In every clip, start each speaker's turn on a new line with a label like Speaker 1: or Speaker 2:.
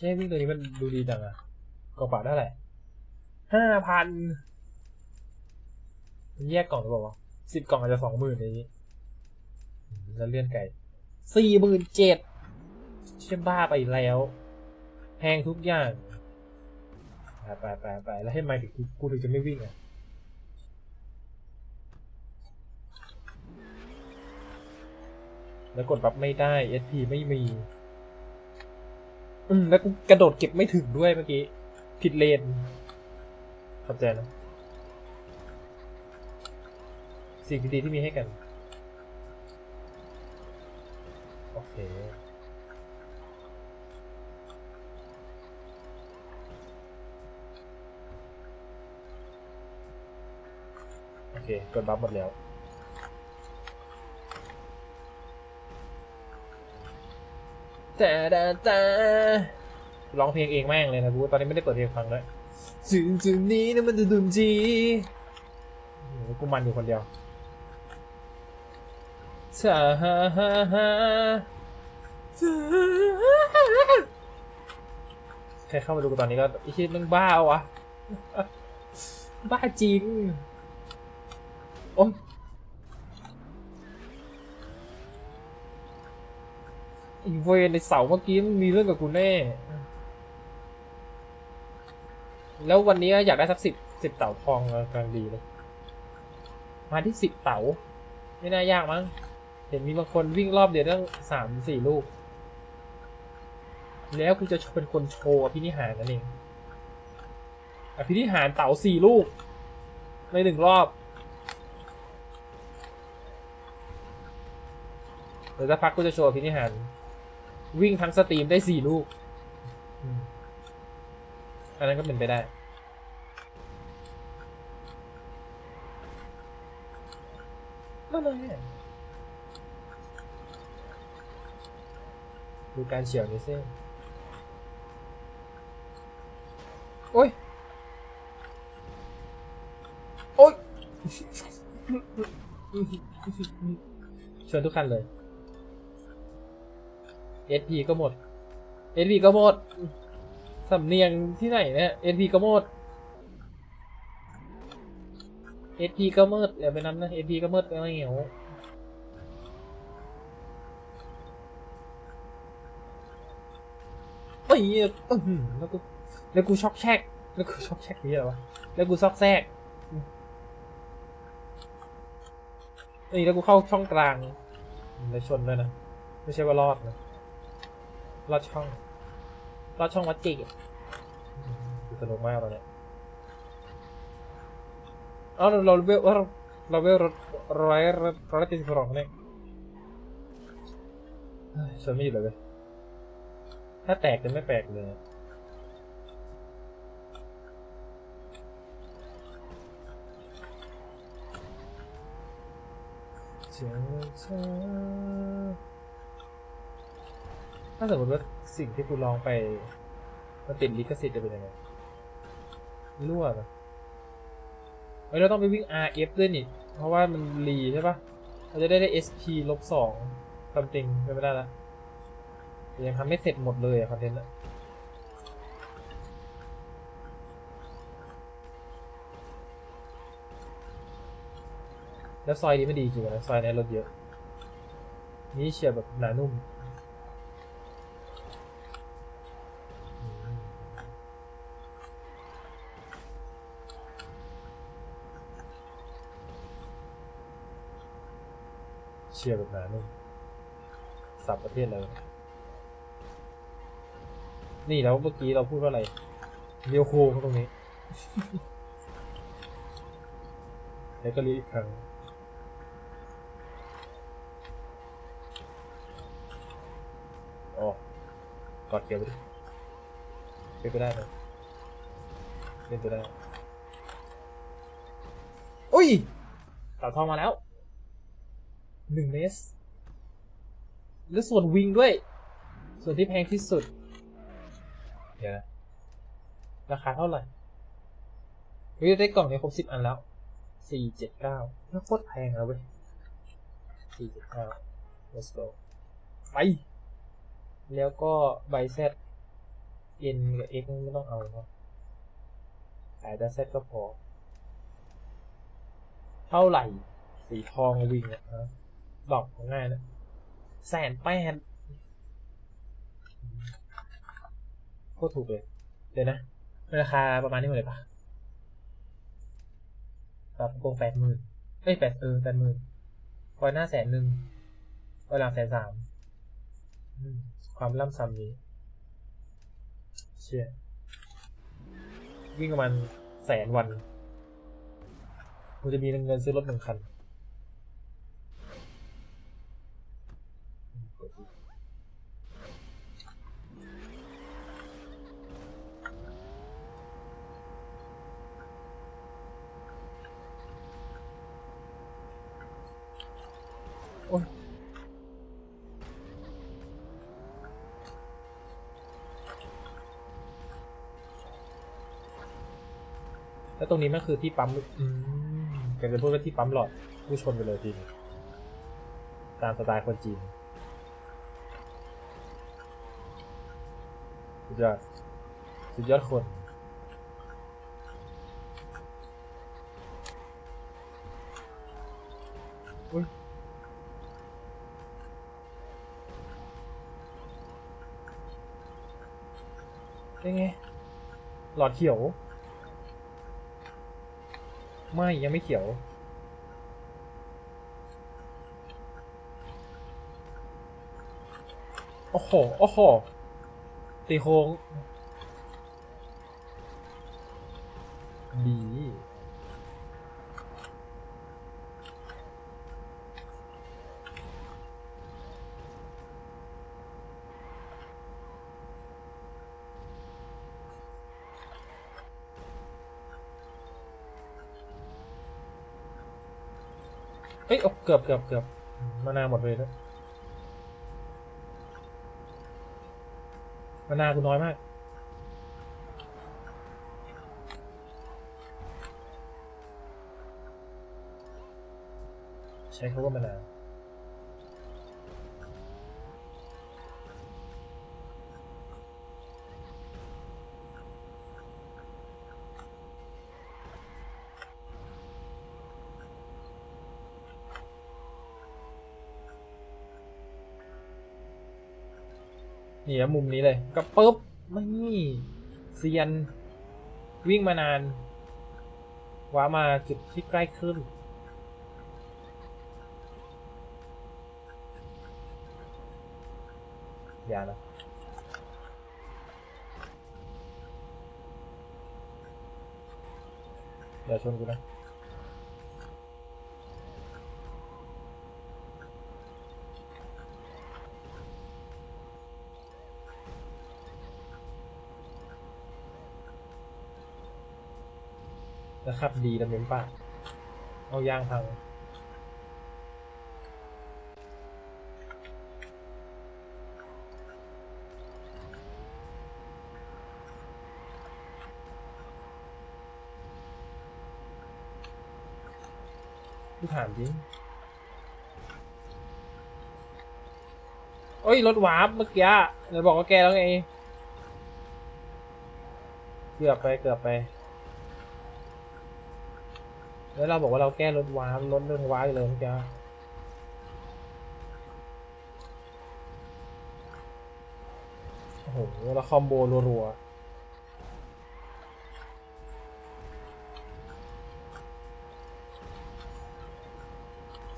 Speaker 1: ใช่วิ่งตัวนี้มันดูดีจังอะกล่องเปล่าเท่าไหร่ห้าพันแยกกล่องหรือเปล่าวะสิบกล่องอาจจะสองหมื่นในนี้แล้วเลื่อนไก่สี่หมื่นเจ็ดเชื่อบ้าไปแล้ว แพงทุกอย่างไปไปไปไปแล้วให้ไมค์ถึงกูกูถึงจะไม่วิ่งอะแล้วกดบัฟไม่ได้ SP ไม่มี อืมแล้วกูกระโดดเก็บไม่ถึงด้วยเมื่อกี้ ผิดเลนเข้าใจนะสิ่งดีๆที่มีให้กัน โอเค โอเค กดบัฟหมดแล้ว แต่แต่แต่ร้องเพลงเองแม่งเลยนะกูตอนนี้ไม่ได้เปิดเพลงฟังด้วยจึงจึงนี้นะมันจะดุนจีโอ้โหกูมันอยู่คนเดียวชาฮาฮาฮาชาใครเข้ามาดูกูตอนนี้ก็ไอ้คิดมึงบ้าวะ บ้าจริง โอ๊ อีเวนในเสาเมื่อกี้มันมีเรื่องกับกูแน่ แล้ววันนี้อยากได้สักสิบสิบเต่าทองกำลังดีเลย มาที่สิบเต่า ไม่น่ายากมั้ง เห็นมีบางคนวิ่งรอบเดียวตั้งสามสี่ลูก แล้วกูจะเป็นคนโชว์อภินิหารนั่นเองอภินิหารเต่าสี่ลูก ในหนึ่งรอบเดี๋ยวสักพักกูจะโชว์อภินิหาร วิ่งทั้งสตรีมได้สี่ลูก อันนั้นก็เป็นไปได้ นั่นเลยดูการเฉียวนี่สิโอ้ย โอ้ยเชิญทุกคันเลย SP ก็หมด SP ก็หมด สำเนียงที่ไหนเนี่ย SP ก็หมด SP ก็หมดอย่าไปนั้นนะ SP ก็หมดก็ไม่เหนียวเอ้ยแล้วกูแล้วกูช็อกแชกแล้วกูช็อกแชกนี่เหรอวะแล้วกูซอกแซกเอ้ยแล้วกูเข้าช่องกลางแล้วชนด้วยนะ ไม่ใช่ว่ารอดนะ ลอดช่องลอดช่องวัดจีคือสนุกมากตอนเนี้ยอ๋อเราเราเวลเราเราเวลร้อยร้อยเจ็ดสิบสองเนี่ยเฮ้ยฉันไม่หยุดเลยเว้ยถ้าแตกจะไม่แปลกเลยอะเจอเธอ ถ้าสมมติว่าสิ่งที่คุณลองไปมันติดลิขสิทธิ์จะเป็นยังไงรั่วปะเฮ้ยเราต้องไปวิ่ง RF ด้วยนี่ เพราะว่ามันรีใช่ปะเราจะได้ได้ SP ลบสองคำจริงเป็นไม่ได้ละยังทำไม่เสร็จหมดเลยอะคอนเทนต์อะแล้วซอยนี้ไม่ดีจริงนะซอยนี้รถเยอะ นี่เชียร์แบบหนานุ่ม เชียร์แบบหนานุ่มสับประเทศเลยนี่แล้วเมื่อกี้เราพูดว่าอะไรเรียวโค้งตรงนี้ แล้วก็เรียกอีกครั้งอ๋อกอดเกี่ยวไปดิเป็นไปได้ไหมเป็นไปได้ อุ้ยเต่าทองมาแล้ว หนึ่งเนส แล้วส่วนวิงด้วย ส่วนที่แพงที่สุด เดี๋ยวนะ ราคาเท่าไหร่เฮ้ยได้กล่องนี่ยครบสิบอันแล้วสี่เจ็ดเก้าโคตรแพงแล้วเว้ยสี่เจ็ดเก้า let's go ไป แล้วก็ใบแซด N กับ X ไม่ต้องเอาเนาะขายแต่ Z ก็พอ เท่าไหร่ สีทองวิ่งอะฮะ ดอกง่ายนะแสนแปดโคตรถูกเลย เดี๋ยวนะ ราคาประมาณนี้หมดเลยปะแบบโกงแปดหมื่นเอ้ยแปดเออแปดหมื่นคอยหน้าแสนหนึ่งคอยหลังแสนสามอืมความล่ำซ้ำนี้ เชี่ยวิ่งประมาณแสนวันกูจะมีเงินซื้อรถหนึ่งคัน แล้วตรงนี้มันคือที่ปั๊มอืมแกจะพูดว่าที่ปั๊มหลอดผู้ชนไปเลยทีนี้ตามสไตล์คนจีนสุดยอดสุดยอดคน อุ้ย ได้ไง หลอดเขียว ไม่ยังไม่เขียว โอ้โห โอ้โห ตีโค้ง ดี เฮ้ยโอ้เกือบเกือบเกือบมานาหมดเลยนะมานากูน้อยมาก ใช้คาว่ามานาว นี่นะมุมนี้เลย ก็ปุ๊บไม่เซียน วิ่งมานานว้ามาจุดที่ใกล้ขึ้น อย่านะอย่าชนกูนะ ขับดีดำเนินป่ะเอายางพังพี่ถามจริงโอ้ย รถวาร์ปเมื่อกี้เดี๋ยวบอกว่าแกแล้วไง เกือบไป เกือบไป แล้วเราบอกว่าเราแก้รถวาร์ปรถเรื่องวาร์ปอยู่เลยเมื่อกี้โอ้โหแล้วคอมโบรัวๆ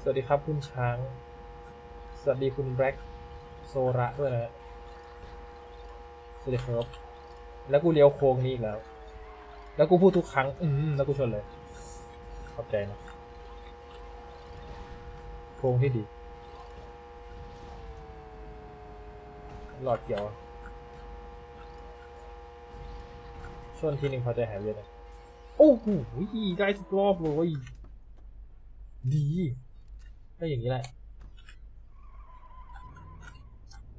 Speaker 1: สวัสดีครับคุณช้าง สวัสดีคุณแบล็กโซระด้วยนะฮะสวัสดีครับ แล้วกูเลี้ยวโค้งนี้อีกแล้ว แล้วกูพูดทุกครั้ง อืมแล้วกูชนเลย ขอบใจนะโค้งที่ดีหลอดเขียวชนทีหนึ่งพอใจหายเย็นเลยโอ้โหได้ทุกรอบเลยดีก็อย่างนี้แหละ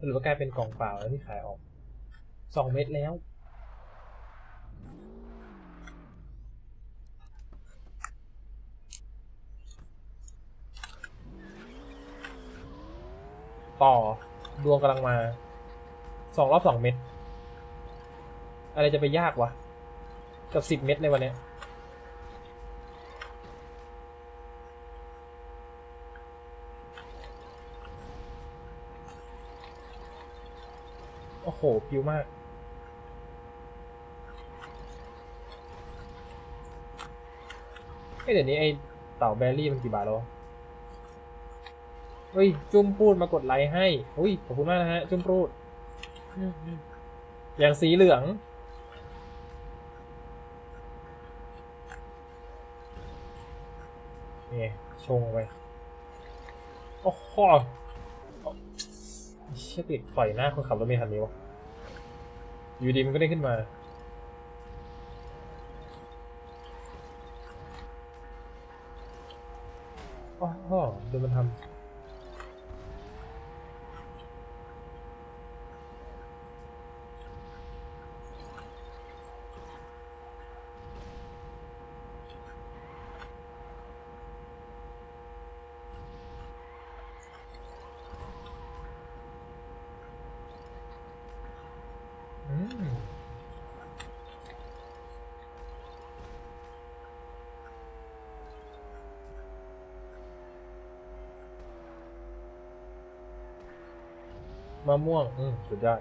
Speaker 1: หรือว่ากลายเป็นกล่องเปล่าแล้วที่ขายออกสองเม็ดแล้ว ต่อดวงกำลังมาสองรอบสองเม็ดอะไรจะไปยากวะ กับสิบเม็ดในวันนี้โอ้โห พิวมากเฮ้ยเดี๋ยวนี้ไอเต่าแบรี่มันกี่บาทแล้ว เฮ้ย จุ้มพูดมากดไลค์ให้อุ้ยขอบคุณมากนะฮะ จุ้มพูด อย่างสีเหลืองนี่ชงไป โอ้โหเชี่ยติดปล่อยหน้าคนขับรถเมล์คันนี้วะ อยู่ดีมันก็ได้ขึ้นมา โอ้โหดูมันทำอืมมะม่วง อืมสุดยอด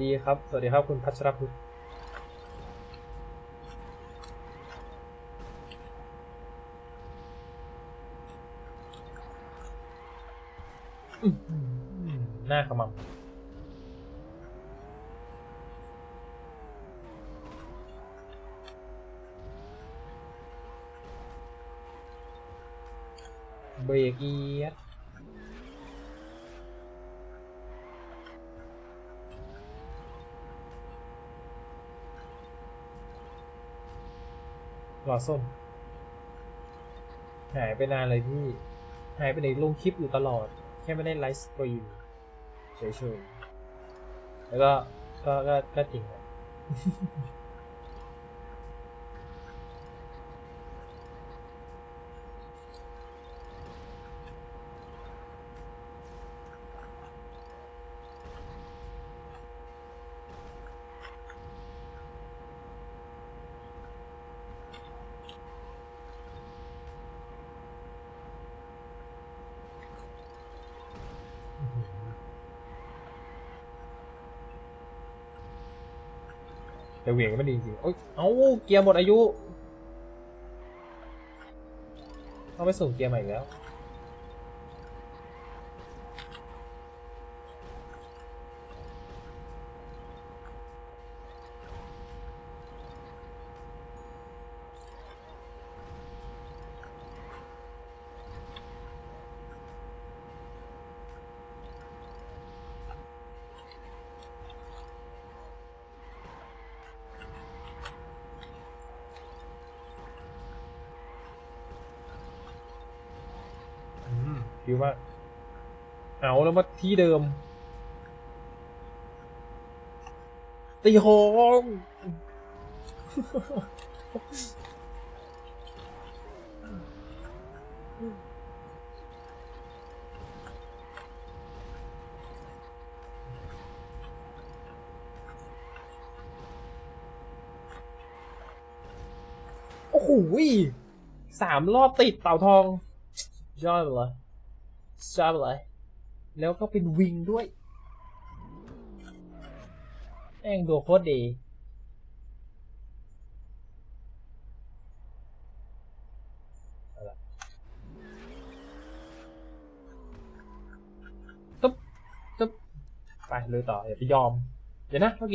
Speaker 1: ดีครับ สวัสดีครับคุณพัชรพุทธอื้อหือหน้าขมำเบรกเอียด รอส้ม หายไปนานเลยพี่ หายไปในลงคลิปอยู่ตลอด แค่ไม่ได้ไลฟ์สตรีมเฉยๆแล้วก็ก็ก็ก็จริงแหละ แต่เหวี่ยงก็ไม่ดีจริงๆโอ้ยเอาเกียร์หมดอายุเอาไปส่งเกียร์ใหม่อีกแล้ว คิดว่า เอาแล้วมาที่เดิม ตีโฮงโอ้โหสามรอบติดเต่าทอง ยอดเลย ยอดเลยแล้วก็เป็นวิงด้วยแม่งดูโคตรดีตึ๊บตึ๊บไปเลยต่อ อย่าไปยอม เดี๋ยวนะเมื่อกี้